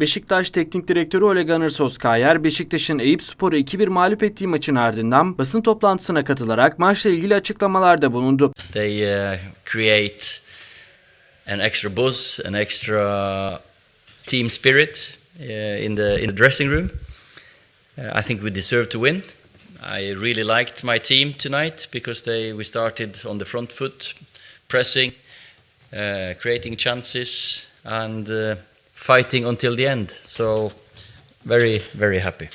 Beşiktaş Teknik Direktörü Ole Gunnar Solskjaer, Beşiktaş'ın Eyüp Spor'u 2-1 mağlup ettiği maçın ardından basın toplantısına katılarak maçla ilgili açıklamalarda bulundu. They uh, create an extra buzz, an extra team spirit uh, in the in the dressing room. Uh, I think we deserve to win. I really liked my team tonight because they we started on the front foot, pressing, uh, creating chances, and uh, fighting until the end. So very very happy.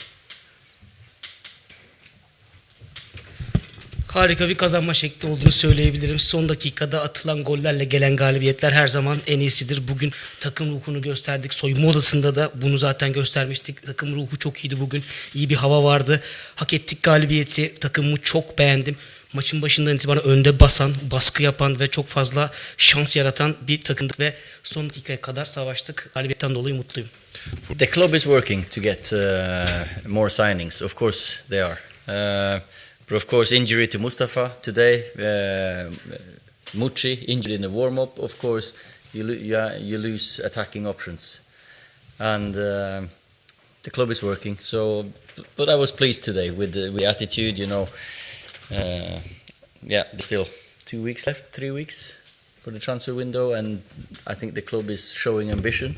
Harika bir kazanma şekli olduğunu söyleyebilirim. Son dakikada atılan gollerle gelen galibiyetler her zaman en iyisidir. Bugün takım ruhunu gösterdik. Soyunma odasında da bunu zaten göstermiştik. Takım ruhu çok iyiydi bugün. İyi bir hava vardı. Hak ettik galibiyeti. Takımımı çok beğendim. Maçın başından itibaren önde basan, baskı yapan ve çok fazla şans yaratan bir takımdık ve son dakikaya kadar savaştık. Galibiyetten dolayı mutluyum. The club is working to get uh, more signings. Of course, they are. Uh, but of course, injury to Mustafa today, uh, Mucci injured in the warm up. Of course, you you, uh, you lose attacking options, and um the club is working. So, but I was pleased today with the with the attitude. You know, uh, yeah, there's still two weeks left, three weeks for the transfer window, and I think the club is showing ambition.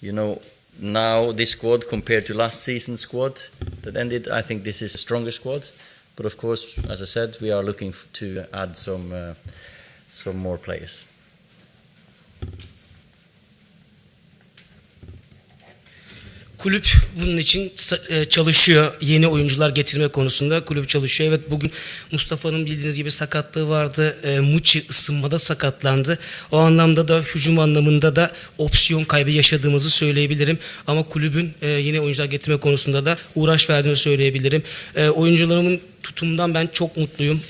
You know, now this squad compared to last season's squad that ended, I think this is a stronger squad. But of course, as I said, we are looking to add some uh, some more players. Kulüp bunun için e, çalışıyor. Yeni oyuncular getirme konusunda kulüp çalışıyor. Evet bugün Mustafa'nın bildiğiniz gibi sakatlığı vardı. E, Muçi ısınmada sakatlandı. O anlamda da hücum anlamında da opsiyon kaybı yaşadığımızı söyleyebilirim. Ama kulübün e, yeni oyuncular getirme konusunda da uğraş verdiğini söyleyebilirim. E, oyuncularımın tutumdan ben çok mutluyum.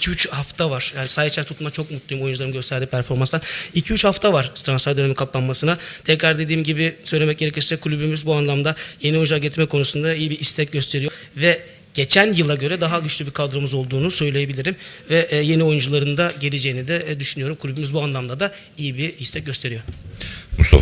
2-3 hafta var. Yani saha içer tutma çok mutluyum oyuncuların gösterdiği performanstan. 2-3 hafta var transfer dönemi kapanmasına. Tekrar dediğim gibi söylemek gerekirse kulübümüz bu anlamda yeni oyuncular getirme konusunda iyi bir istek gösteriyor. Ve geçen yıla göre daha güçlü bir kadromuz olduğunu söyleyebilirim. Ve e, yeni oyuncuların da geleceğini de e, düşünüyorum. Kulübümüz bu anlamda da iyi bir istek gösteriyor. Mustafa